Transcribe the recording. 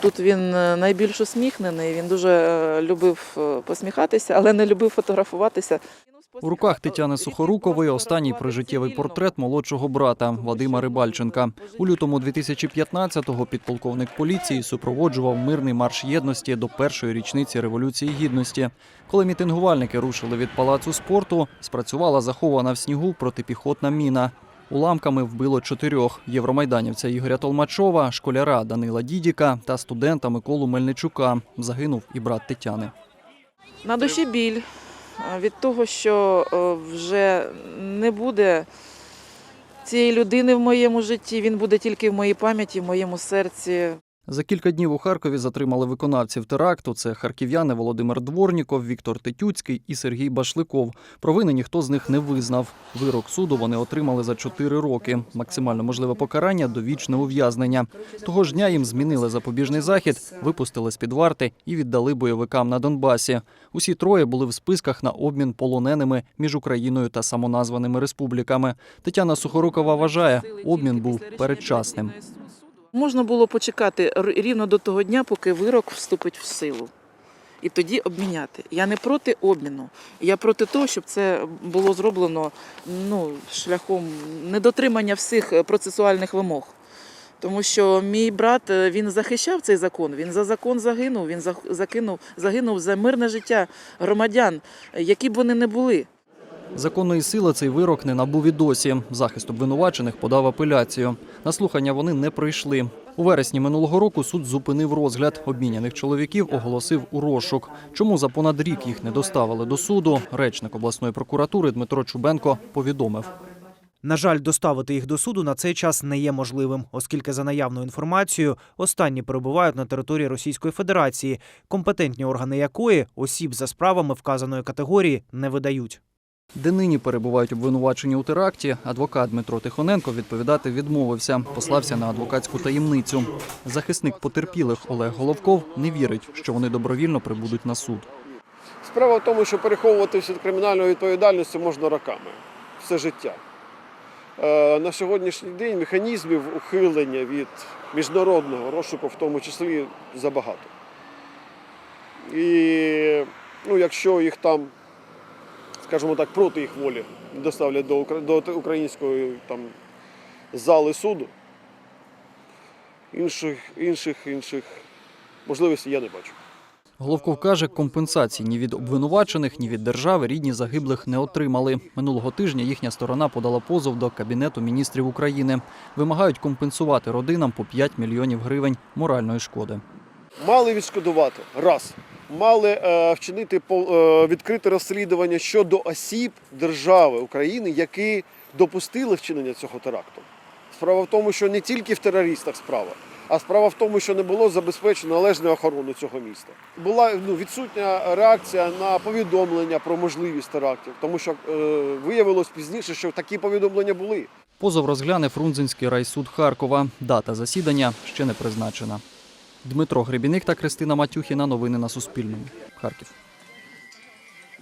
Тут він е, найбільш усміхнений, він дуже е, любив е, посміхатися, але не любив фотографуватися. У руках Тетяни Сухорукової останній прижиттєвий портрет молодшого брата Вадима Рибальченка. У лютому 2015-го підполковник поліції супроводжував мирний марш єдності до першої річниці революції гідності. Коли мітингувальники рушили від палацу спорту, спрацювала захована в снігу протипіхотна міна. Уламками вбило чотирьох євромайданівця Ігоря Толмачова, школяра Данила Дідіка та студента Миколу Мельничука. Загинув і брат Тетяни. На душі біль від того, що вже не буде цієї людини в моєму житті, він буде тільки в моїй пам'яті, в моєму серці. За кілька днів у Харкові затримали виконавців теракту. Це харків'яни Володимир Дворніков, Віктор Тетюцький і Сергій Башликов. Провини ніхто з них не визнав. Вирок суду вони отримали за 4 роки. Максимально можливе покарання довічне ув'язнення. Того ж дня їм змінили запобіжний захід, випустили з під варти і віддали бойовикам на Донбасі. Усі троє були в списках на обмін полоненими між Україною та самоназваними республіками. Тетяна Сухорукова вважає, обмін був передчасним. Можна було почекати рівно до того дня, поки вирок вступить в силу. І тоді обміняти. Я не проти обміну. Я проти того, щоб це було зроблено ну, шляхом недотримання всіх е, процесуальних вимог. Тому що мій брат е, він захищав цей закон, він за закон загинув, він закинув, загинув за мирне життя громадян, е, які б вони не були. Законної сили цей вирок не набув і досі. Захист обвинувачених подав апеляцію. На слухання вони не прийшли. У вересні минулого року суд зупинив розгляд. Обміняних чоловіків оголосив у розшук. Чому за понад рік їх не доставили до суду? Речник обласної прокуратури Дмитро Чубенко повідомив. На жаль, доставити їх до суду на цей час не є можливим, оскільки за наявною інформацією останні перебувають на території Російської Федерації, компетентні органи якої осіб за справами вказаної категорії не видають. Де нині перебувають обвинувачені у теракті, адвокат Дмитро Тихоненко відповідати відмовився, послався на адвокатську таємницю. Захисник потерпілих Олег Головков не вірить, що вони добровільно прибудуть на суд. Справа в тому, що переховуватися від кримінальної відповідальності можна роками, все життя. Е, На сьогоднішній день механізмів ухилення від міжнародного розшуку, в тому числі, забагато. І ну, якщо їх там, скажімо так, проти їх волі доставлять до, до української там, зали суду, інших, інших, інших можливостей я не бачу. Головков каже, компенсацій ні від обвинувачених, ні від держави рідні загиблих не отримали. Минулого тижня їхня сторона подала позов до Кабінету міністрів України. Вимагають компенсувати родинам по 5 мільйонів гривень моральної шкоди. Мали відшкодувати раз. Мали е, вчинити е, відкрите розслідування щодо осіб держави України, які допустили вчинення цього теракту. Справа в тому, що не тільки в терористах справа, а справа в тому, що не було забезпечено належної охорони цього міста. Була ну, відсутня реакція на повідомлення про можливість терактів, тому що е, виявилось пізніше, що такі повідомлення були. Позов розгляне Фрунзенський райсуд Харкова. Дата засідання ще не призначена. Дмитро Гребіник та Кристина Матюхіна. Новини на Суспільному. Харків.